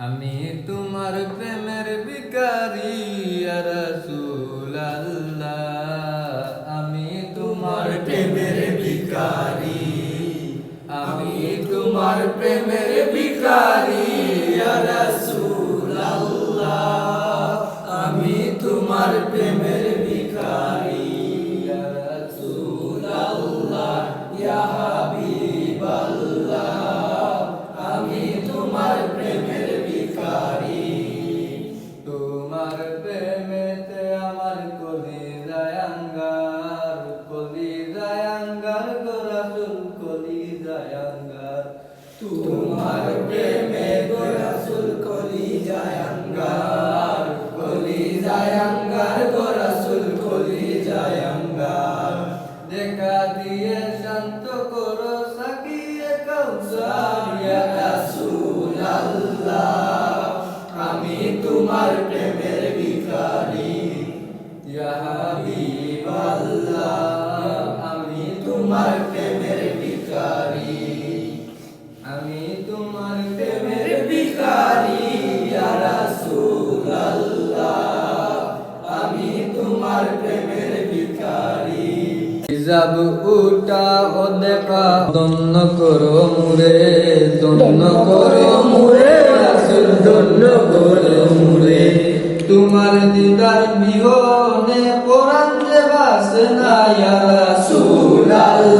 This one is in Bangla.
আমি তোমার প্রেমের বিকারি রসুল আমি তোমার প্রেমের বিকারি আমি তোমার প্রেমের বিকারি রসুল আমি তোমার প্রেমের তোমার প্রেমে গোরাসুল কলি জায়াঙ্গার কলি জায়াঙ্গার গোরাসুল কলি জায়াঙ্গার দেখা দিয়ে শান্ত করো, সাকিয়ে কৌসার ইয়া রাসূলুল্লাহ আমি তোমার প্রেমের ভিখারি। ইয়া হাবিবাল্লাহ আমি তোমার প্রেমের আমি তোমার প্রেমের ভিখারি, ইয়া রাসূলুল্লাহ। আমি তোমার প্রেমের ভিখারি। হিজাব উঠা ও দেখা দন্ন করো মুরে দন্ন করো মুরে রাসূল দন্ন করো মুরে তোমার দিদার বিহনে কোরআন যে বাসে না ইয়া রাসূলুল্লাহ।